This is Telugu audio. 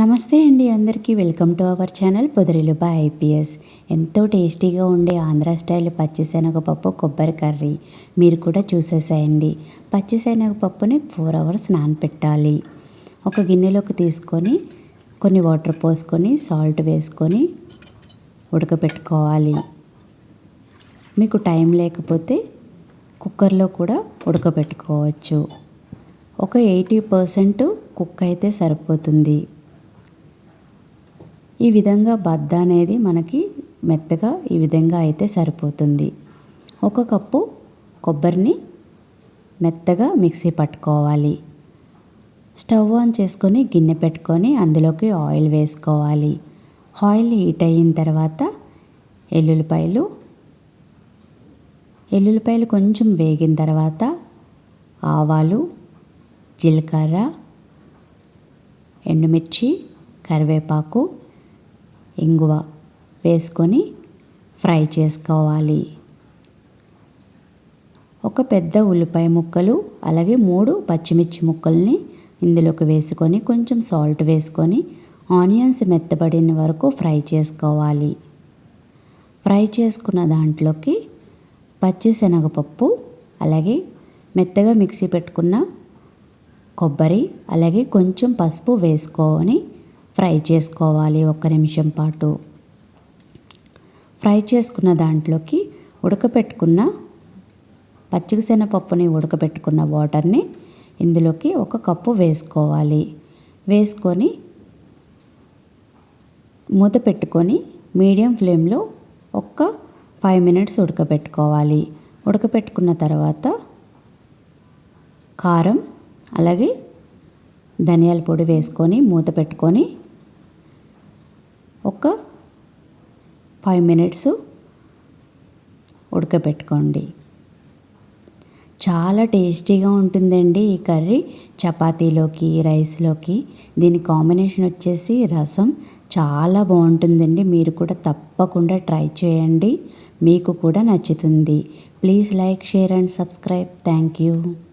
నమస్తే అండి అందరికీ. వెల్కమ్ టు అవర్ ఛానల్ పొదరిలు బై ఐపీఎస్. ఎంతో టేస్టీగా ఉండే ఆంధ్ర స్టైల్ పచ్చిశనగపప్పు కొబ్బరి కర్రీ. మీరు కూడా చూసేసేయండి. పచ్చిశనగపప్పుని ఫోర్ అవర్స్ నానపెట్టాలి ఒక గిన్నెలోకి తీసుకొని కొన్ని వాటర్ పోసుకొని సాల్ట్ వేసుకొని ఉడకబెట్టుకోవాలి. మీకు టైం లేకపోతే కుక్కర్లో కూడా ఉడకబెట్టుకోవచ్చు. ఒక ఎయిటీ పర్సెంట్ కుక్ అయితే సరిపోతుంది. ఈ విధంగా బద్ద అనేది మనకి మెత్తగా ఈ విధంగా అయితే సరిపోతుంది. ఒక కప్పు కొబ్బరిని మెత్తగా మిక్సీ పట్టుకోవాలి. స్టవ్ ఆన్ చేసుకొని గిన్నె పెట్టుకొని అందులోకి ఆయిల్ వేసుకోవాలి. ఆయిల్ హీట్ అయిన తర్వాత ఎల్లుల్లిపాయలు ఎల్లుల్లిపాయలు కొంచెం వేగిన తర్వాత ఆవాలు జీలకర్ర ఎండుమిర్చి కరివేపాకు ఇంగువ వేసుకొని ఫ్రై చేసుకోవాలి. ఒక పెద్ద ఉల్లిపాయ ముక్కలు అలాగే మూడు పచ్చిమిర్చి ముక్కల్ని ఇందులోకి వేసుకొని కొంచెం సాల్ట్ వేసుకొని ఆనియన్స్ మెత్తబడిన వరకు ఫ్రై చేసుకోవాలి. ఫ్రై చేసుకున్న దాంట్లోకి పచ్చి శనగపప్పు అలాగే మెత్తగా మిక్సీ పెట్టుకున్న కొబ్బరి అలాగే కొంచెం పసుపు వేసుకొని ఫ్రై చేసుకోవాలి ఒక్క నిమిషం పాటు. ఫ్రై చేసుకున్న దాంట్లోకి ఉడకపెట్టుకున్న పచ్చిశనగపప్పుని ఉడకబెట్టుకున్న వాటర్ని ఇందులోకి ఒక కప్పు వేసుకోవాలి. వేసుకొని మూత పెట్టుకొని మీడియం ఫ్లేమ్లో ఒక్క ఫైవ్ మినిట్స్ ఉడకబెట్టుకోవాలి ఉడకబెట్టుకున్న తర్వాత కారం అలాగే ధనియాల పొడి వేసుకొని మూత పెట్టుకొని ఒక ఫైవ్ మినిట్స్ ఉడకబెట్టుకోండి. చాలా టేస్టీగా ఉంటుందండి ఈ కర్రీ. చపాతీలోకి రైస్లోకి. దీని కాంబినేషన్ వచ్చేసి రసం. చాలా బాగుంటుందండి. మీరు కూడా తప్పకుండా ట్రై చేయండి. మీకు కూడా నచ్చుతుంది. Please like share and subscribe. Thank you.